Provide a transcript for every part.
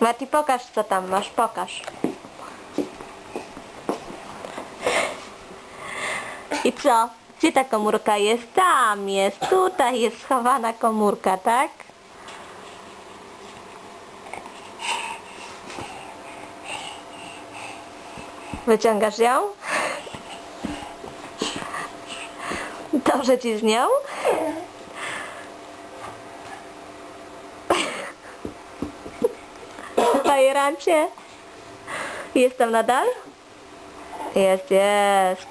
Mati, pokaż co tam masz, pokaż. I co? Gdzie ta komórka jest? Tam jest, tutaj jest schowana komórka, tak? Wyciągasz ją? Dobrze ci z nią? Bajerancie? Jest tam nadal? Jest, jest.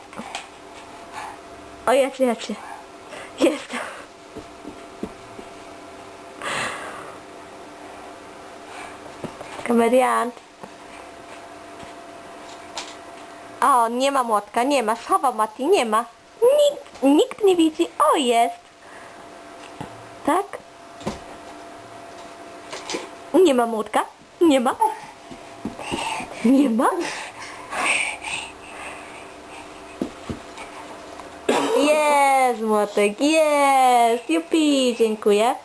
O, jest, jest. Jest. Komediant. O, nie ma młotka, nie ma. Schował Mati, nie ma. Nikt, nikt nie widzi. O, jest. Tak? Nie ma młotka? Nie ma? Nie ma? Jest młotek, jest! Jupi, dziękuję.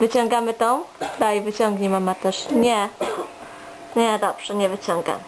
Wyciągamy tą? Daj, wyciągnij mama też. Nie. Nie, dobrze, nie wyciągam.